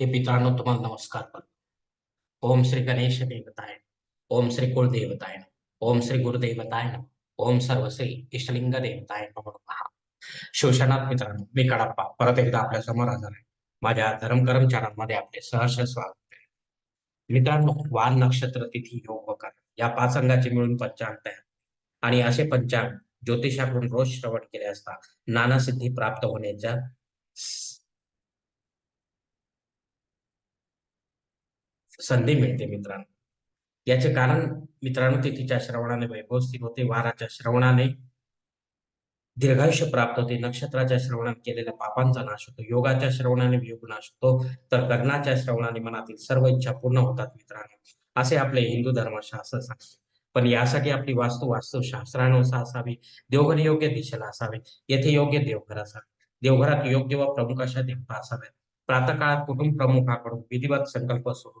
हे मित्रांनो तुम्हाला नमस्कार करतो. ओम श्री गणेश देवताय ओम श्री कुलदेवताय ओम श्री गुरुदेवताय ओम सर्व श्री इष्टलिंग देवताय नमो शिवशनाथ मित्रांनो मी कडाप्पा परत एकदा आपल्यासमोर हजर आहे. माझ्या धर्म कर्मचाऱ्यांमध्ये आपले सहर्ष स्वागत आहे. मित्रांनो वान नक्षत्र तिथी योग कर. या पाच अंगाचे मिळून पंचांग तयार आणि असे पंचांग ज्योतिषाकडून रोज श्रवण केले असता नाना सिद्धी प्राप्त होण्याच्या संधी मिळते मित्रांनो. याचे कारण मित्रांनो ते तिच्या श्रवणाने वैभव स्थिर होते. वाराच्या श्रवणाने दीर्घायुष्य प्राप्त होते. नक्षत्राच्या श्रवणात केलेल्या पापांचा नाश होतो. योगाच्या श्रवणाने योग नाश होतो. तर कर्णाच्या श्रवणाने मनातील सर्व इच्छा पूर्ण होतात मित्रांनो. असे आपले हिंदू धर्मशास्त्र सांगते. पण यासाठी आपली वास्तू वास्तू शास्त्रानुसार असावी. देवघर योग्य दिशेला असावे. येथे योग्य देवघर असावे. देवघरात योग्य व प्रमुख अशा देवता असाव्यात. प्रातकाळात कुटुंब प्रमुखाकडून विधिवत संकल्प सुरू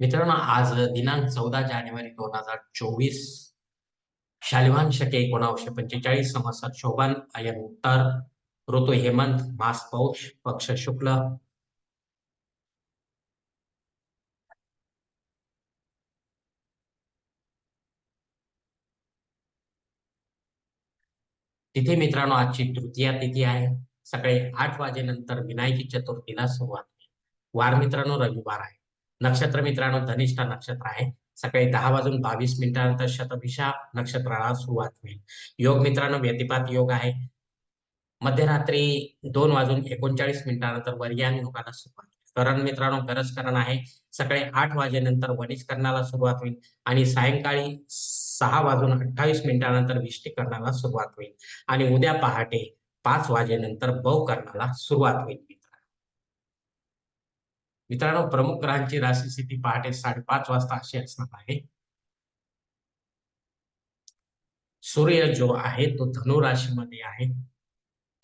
मित्रांनो आज दिनांक चौदा जानेवारी दोन हजार चोवीस. शालिवान शके एकोणावीसशे पंचेचाळीस संवत्सर शोभन अयन उत्तर. ऋतू हेमंत मास पौष पक्ष शुक्ल. तिथे मित्रांनो आजची तृतीया तिथी आहे. सकाळी आठ वाजेनंतर विनायकी चतुर्थीला सुरुवात. वार मित्रांनो रविवार आहे. नक्षत्र मित्रांनो धनिष्ठा नक्षत्र आहे. सकाळी दहा वाजून बावीस मिनिटानंतर शतभिषा नक्षत्राला सुरुवात होईल. योग मित्रांनो व्यतिपात योग आहे. मध्यरात्री दोन वाजून एकोणचाळीस मिनिटानंतर वर्यान योगाला सुरुवात करण मित्रांनो गरज करण आहे. सकाळी आठ वाजेनंतर वनिज सुरुवात होईल आणि सायंकाळी सहा वाजून अठ्ठावीस मिनिटानंतर विष्टी करण्याला सुरुवात होईल. आणि उद्या पहाटे पाच वाजेनंतर बव करण्याला सुरुवात होईल. मित्रांनो प्रमुख ग्रहांची राशी स्थिती पहाटे साडेपाच वाजता अशी असणार आहे. सूर्य जो आहे तो धनु राशीमध्ये आहे.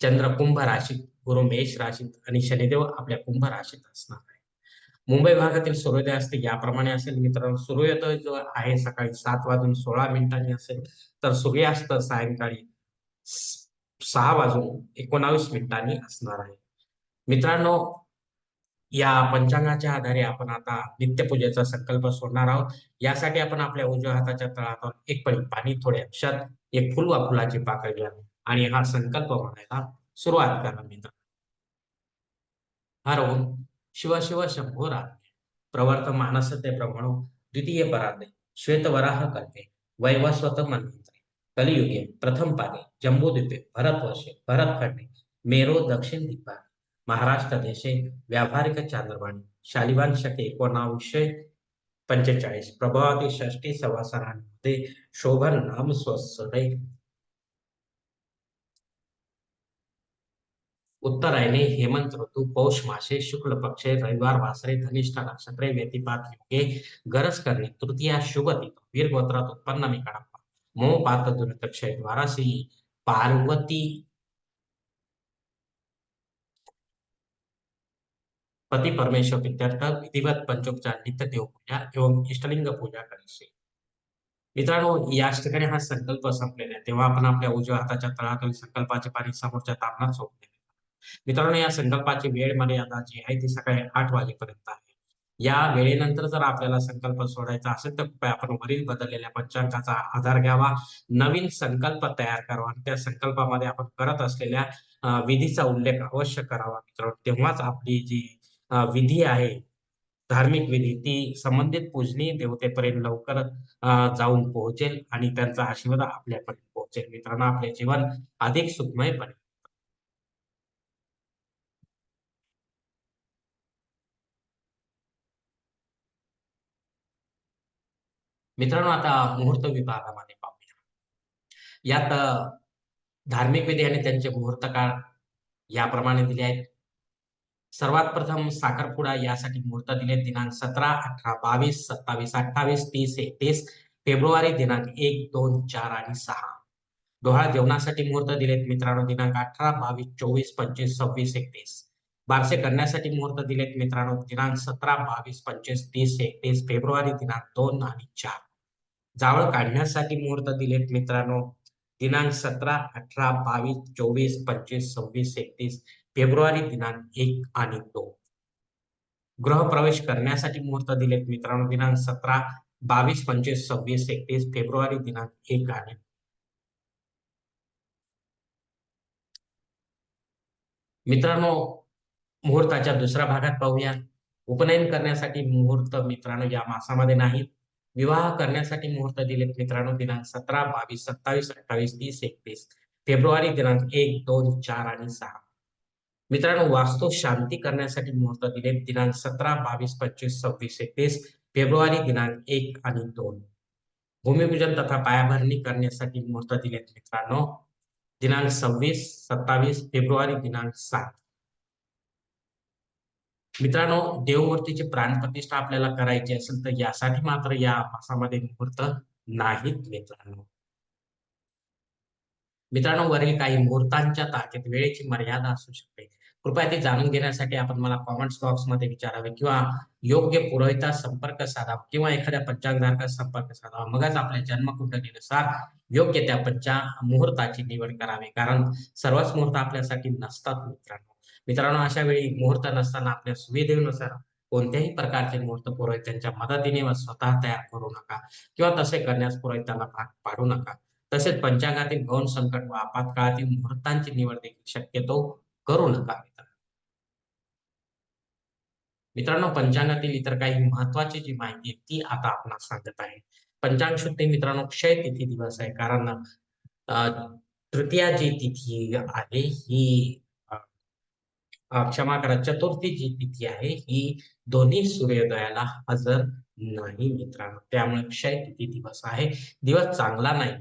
चंद्र कुंभ राशीत गुरु मेष राशीत आणि शनिदेव आपल्या कुंभ राशीत असणार आहे. मुंबई भागातील सूर्योदय असते याप्रमाणे असेल. मित्रांनो सूर्योदय जो आहे सकाळी सात वाजून सोळा मिनिटांनी असेल. तर सूर्यास्त सायंकाळी सहा वाजून एकोणावीस मिनिटांनी असणार आहे. मित्रांनो या पंचांगाच्या आधारे आपण आता नित्यपूजेचा संकल्प सोडणार आहोत. यासाठी आपण आपल्या उजव्या हाताच्या तळातून एक पळी पाणी थोडे अक्षर एक फुल वा फुलाची पाकळ घ्या आणि हा संकल्प म्हणायला सुरुवात करा मित्र हर ओम शिव शिव शंभो राधे. प्रवर्त मानस ते प्रमाण द्वितीय पराधे श्वेतवराह करते वैवस्वत मनमंत्री कलियुगे प्रथम पादे जम्बूद्वीपे भरतवर्षे भरतखंडे मेरो दक्षिण दिग्भाग महाराष्ट्र देशे व्यावहारिक चांद्रवाणी शालिवान शके एकोणावीसशे पंचेचाळीस. प्रभावाती षष्टी सवासरांमध्ये शोभन नाम स्वसदे उत्तरायणे हेमंत ऋतू पौष मासे शुक्ल पक्षे रविवार वासरे धनिष्ठ नक्षत्रे व्यतिपात योगे गरज करणे तृतीया शुभ तिथ वीर गोत्रात उत्पन्न मी कडप्पा मोह पात दुर्तक्षय श्री पार्वती पती परमेश्वर प्रित्यर्थ विधिवत पंचोपचार नित्य देवपूजा एवं इष्टलिंग पूजा करायची मित्रांनो याच ठिकाणी हा संकल्प संपलेला आहे. तेव्हा आपण आपल्या उजव्या हाताच्या तळातून संकल्पाचे पाणी समोरच्या तापणात सोडले मित्रांनो या संकल्पाची वेळ मर्यादा जी आहे ती सकाळी आठ वाजेपर्यंत आहे. या वेळेनंतर जर आपल्याला संकल्प सोडायचा असेल तर कृपया आपण वरील बदललेल्या पंचांकाचा आधार घ्यावा. नवीन संकल्प तयार करावा आणि त्या संकल्पामध्ये आपण करत असलेल्या विधीचा उल्लेख अवश्य करावा. मित्रांनो तेव्हाच आपली जी विधी आहे. धार्मिक विधी ती संबंधित पूजनीय देवतेपर्यंत लवकर जाऊन पोहोचेल आणि त्यांचा आशीर्वाद आपल्यापर्यंत पोहोचेल. मित्रांनो आपले जीवन अधिक सुखमय बनेल. मित्रांनो आता मुहूर्त विभागामध्ये पाहूया. यात धार्मिक विधी आणि त्यांचे मुहूर्त काळ याप्रमाणे दिले आहेत. सर्वात प्रथम साखरपुडा यासाठी मुहूर्त दिले दिनांक सतरा अठरा बावीस सत्तावीस अठ्ठावीस तीस एकतीस फेब्रुवारी दिनांक एक दोन चार आणि सहा. डोहाळ जेवणासाठी मुहूर्त दिलेत मित्रांनो दिनांक अठरा बावीस चोवीस पंचवीस सव्वीस एकतीस. बारसे करण्यासाठी मुहूर्त दिलेत मित्रांनो दिनांक सतरा बावीस पंचवीस तीस एकतीस फेब्रुवारी दिनांक दोन आणि चार. जावळ काढण्यासाठी मुहूर्त दिलेत मित्रांनो दिनांक सतरा अठरा बावीस चोवीस पंचवीस सव्वीस एकतीस फेब्रुवारी दिनांक एक आणि दोन. गृहप्रवेश करण्यासाठी मुहूर्त दिलेत मित्रांनो दिनांक सतरा बावीस पंचवीस सव्वीस एकतीस फेब्रुवारी दिनांक एक आणि मित्रांनो मुहूर्ताच्या दुसऱ्या भागात पाहूया. उपनयन करण्यासाठी मुहूर्त मित्रांनो या मासामध्ये नाहीत. विवाह करण्यासाठी मुहूर्त दिलेत मित्रांनो दिनांक सतरा बावीस सत्तावीस अठ्ठावीस तीस एकतीस. फेब्रुवारी दिनांक एक दोन चार आणि सहा. मित्रांनो वास्तू शांती करण्यासाठी मुहूर्त दिलेत दिनांक सतरा बावीस पंचवीस सव्वीस एकतीस फेब्रुवारी दिनांक एक आणि दोन. भूमिपूजन तथा पायाभरणी करण्यासाठी मुहूर्त दिलेत मित्रांनो. दिनांक सव्वीस सत्तावीस फेब्रुवारी दिनांक सात. मित्रांनो देवमूर्तीची प्राणप्रतिष्ठा आपल्याला करायची असेल तर यासाठी मात्र या मासामध्ये मुहूर्त नाहीत मित्रांनो. मित्रांनो वरील काही मुहूर्तांच्या ताकेत वेळेची मर्यादा असू शकते. कृपया ते जाणून घेण्यासाठी आपण मला कॉमेंट्स बॉक्समध्ये विचारावे किंवा योग्य पुरोहिता संपर्क साधावा किंवा एखाद्या पंचांगधारका संपर्क साधावा. मगच आपल्या जन्मकुंडलीनुसार योग्य त्या पंचा मुहूर्ताची निवड करावी. कारण सर्वच मुहूर्त आपल्यासाठी नसतात मित्रांनो. मित्रांनो अशा वेळी मुहूर्त नसताना आपल्या सुविधेनुसार कोणत्याही प्रकारचे मुहूर्त पुरोहित्यांच्या मदतीने व स्वतः तयार करू नका किंवा तसे करण्यास पुरोहिताला भाग पाडू नका. तसेच पंचांगातील गौण संकट व आपत्काळातील मुहूर्तांची निवड देखील शक्यतो करू नका मित्रांनो. पंचांगातील इतर काही महत्वाची जी माहिती आहे ती आता आपण सांगत आहे. पंचांग शुद्धी मित्रांनो क्षय तिथी दिवस आहे. कारण तृतीया जी तिथी आहे ही क्षमा करा चतुर्थी जी तिथी आहे ही दोन्ही सूर्योदयाला हजर नाही मित्रांनो. त्यामुळे क्षय तिथी दिवस आहे. दिवस चांगला नाही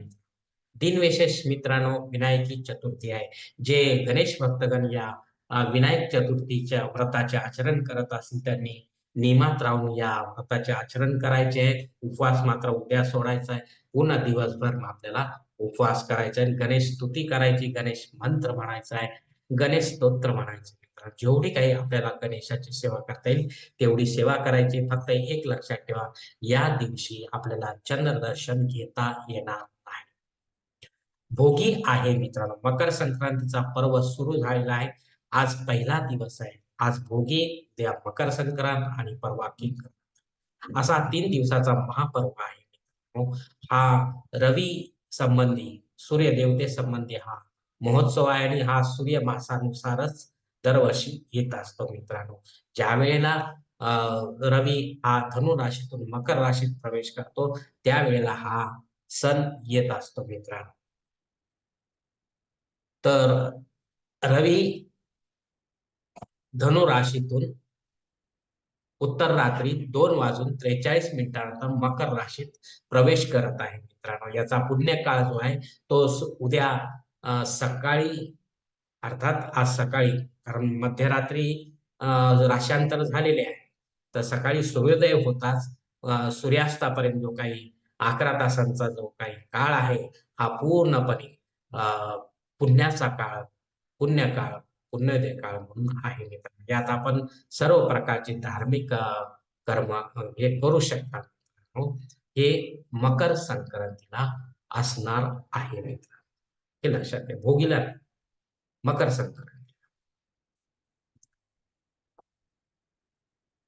दिनविशेष मित्रांनो विनायकी चतुर्थी आहे. जे गणेश भक्तगण या विनायक चतुर्थीच्या व्रताचे आचरण करत असतील त्यांनी नियमात राहून या व्रताचे आचरण करायचे आहे उपवास मात्र उद्या सोडायचा आहे. पूर्ण दिवसभर आपल्याला उपवास करायचा आहे. गणेश स्तुती करायची गणेश मंत्र म्हणायचा आहे. गणेश स्तोत्र म्हणायचे. जेवढी काही आपल्याला गणेशाची सेवा करता येईल तेवढी सेवा करायची. फक्त एक लक्षात ठेवा या दिवशी आपल्याला चंद्रदर्शन घेता येणार भोगी आहे मित्रांनो. मकर संक्रांतीचा पर्व सुरू झालेला आहे. आज पहिला दिवस आहे. आज भोगी उद्या मकर संक्रांत आणि परवा किंकर असा तीन दिवसाचा महापर्व आहे हा रवी संबंधी सूर्य देवते संबंधी हा महोत्सव आहे आणि हा सूर्य मासानुसारच दरवर्षी येत असतो मित्रांनो. ज्या वेळेला रवी हा धनु राशीतून मकर राशीत प्रवेश करतो त्यावेळेला हा सण येत असतो मित्रांनो. तर रवी धनु राशीतून उत्तर रात्री दोन वाजून त्रेचाळीस मिनिटानंतर मकर राशीत प्रवेश करत आहे मित्रांनो. याचा पुण्यकाळ जो आहे तो उद्या सकाळी अर्थात आज सकाळी कारण मध्यरात्री राशांतर झालेले आहे. तर सकाळी सूर्योदय होताच सूर्यास्तापर्यंत जो काही अकरा तासांचा जो काही काळ आहे हा पूर्णपणे पुण्याचा काळ पुण्यकाळ पुण्यदय काळ म्हणून आहे यात आपण सर्व प्रकारचे धार्मिक कर्म हे करू शकतात हो, हे मकर संक्रांतीला असणार आहे मित्र हे लक्षात घ्या भोगीला मकर संक्रांती.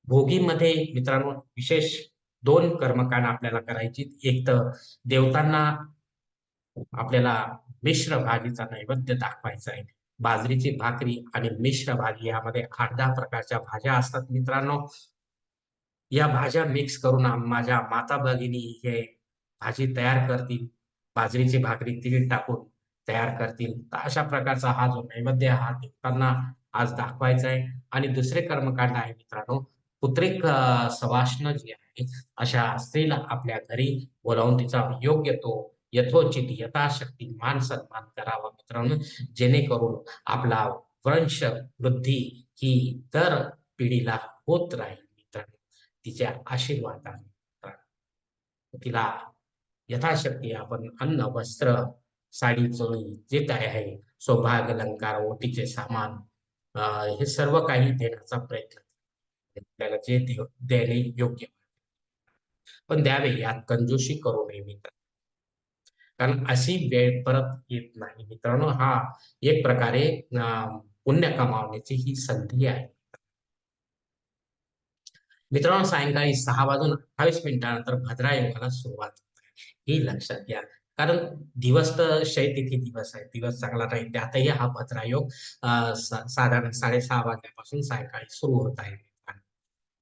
भोगीमध्ये मित्रांनो विशेष दोन कर्मकांड आपल्याला करायची एक तर देवतांना आपल्याला मिश्र भाजीचा नैवेद्य दाखवायचा आहे. बाजरीची भाकरी आणि मिश्र भाजी यामध्ये आठ दहा प्रकारच्या भाज्या असतात मित्रांनो. या भाज्या मिक्स करून माझ्या माता भगिनी हे भाजी तयार करतील. बाजरीची भाकरी तीळ टाकून तयार करतील. तर अशा प्रकारचा हा जो नैवेद्य हा देवतांना आज दाखवायचा आहे. आणि दुसरे कर्मकांड आहे मित्रांनो. पुत्रिक सवाष्ण जी आहे अशा स्त्रीला आपल्या घरी बोलावून तिचा योग्य तो यथोचित यथाशक्ती मान सन्मान करावा मित्रांनो. जेणेकरून आपला वंश वृद्धी ही दर पिढीला होत राहील मित्रांनो. तिच्या आशीर्वादाने. तिला यथाशक्ती आपण अन्न वस्त्र साडी चोळी जे काय आहे सौभाग अलंकार ओटीचे सामान अं, हे सर्व काही देण्याचा प्रयत्न आपल्याला जे देणे योग्य पण द्यावे यात कंजूशी करू नये मित्र कारण अशी वेळ परत येत नाही. मित्रांनो हा एक प्रकारे अं, पुण्य कमावण्याची ही संधी आहे. मित्रांनो सायंकाळी सहा वाजून अठ्ठावीस मिनिटानंतर भद्रा योगाला सुरुवात ही लक्षात घ्या. कारण दिवस तर शैतिथी दिवस आहे दिवस चांगला राहील. त्यातही हा भद्रायोग अं, साधारण साडेसहा वाजल्यापासून सायंकाळी सुरू होत आहे.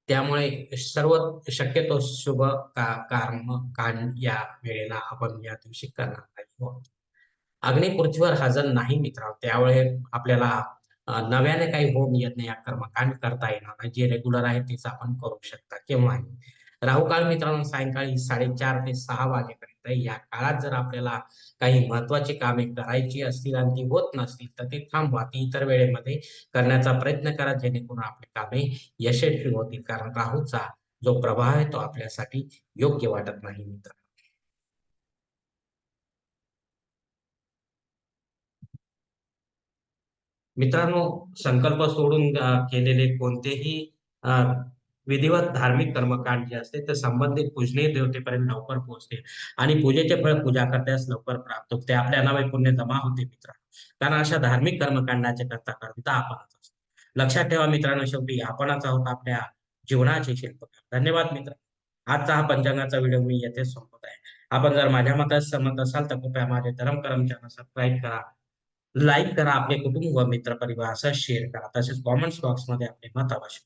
त्यामुळे सर्व शक्यतो शुभ का कर्म कांड या वेळेला आपण या दिवशी करणार नाही हो. अग्नि पृथ्वीवर हजर नाही मित्र त्यामुळे आपल्याला नव्याने काही होम यज्ञ या कर्मकांड करता येणार नाही. जे रेग्युलर आहे तेच आपण करू शकता केव्हाही. राहुकाळ मित्रांनो सायंकाळी साडेचार ते सहा वाजेपर्यंत या काळात जर आपल्याला काही महत्वाची कामे करायची असतील आणि ती होत नसतील तर ते थांबवा. ती इतर वेळेमध्ये करण्याचा प्रयत्न करा जेणेकरून आपली कामे यशस्वी होतील. कारण राहूचा जो प्रभाव आहे तो आपल्यासाठी योग्य वाटत नाही मित्र. मित्रांनो संकल्प सोडून केलेले कोणतेही विधिवत धार्मिक कर्मकांड जे असते ते संबंधित पूजनीय देवतेपर्यंत लवकर पोहोचते आणि पूजेचे फळ पूजा करण्यास लवकर प्राप्त होते. आपल्या नावे पुण्य जमा होते मित्र कारण अशा धार्मिक कर्मकांडाचे करता करता आपणच असतो. लक्षात ठेवा मित्रांनो शेवटी आपणच आहोत आपल्या जीवनाचे शिल्पकार. धन्यवाद मित्र आजचा हा पंचांगाचा व्हिडिओ मी येथे संपत आहे. आपण जर माझ्या मतात सहमत असाल तर कृपया माझे धर्म करम चॅनल सबस्क्राईब करा. लाईक करा आपले कुटुंब व मित्र परिवार असं शेअर करा. तसेच कॉमेंट्स बॉक्समध्ये आपले मत अवश्य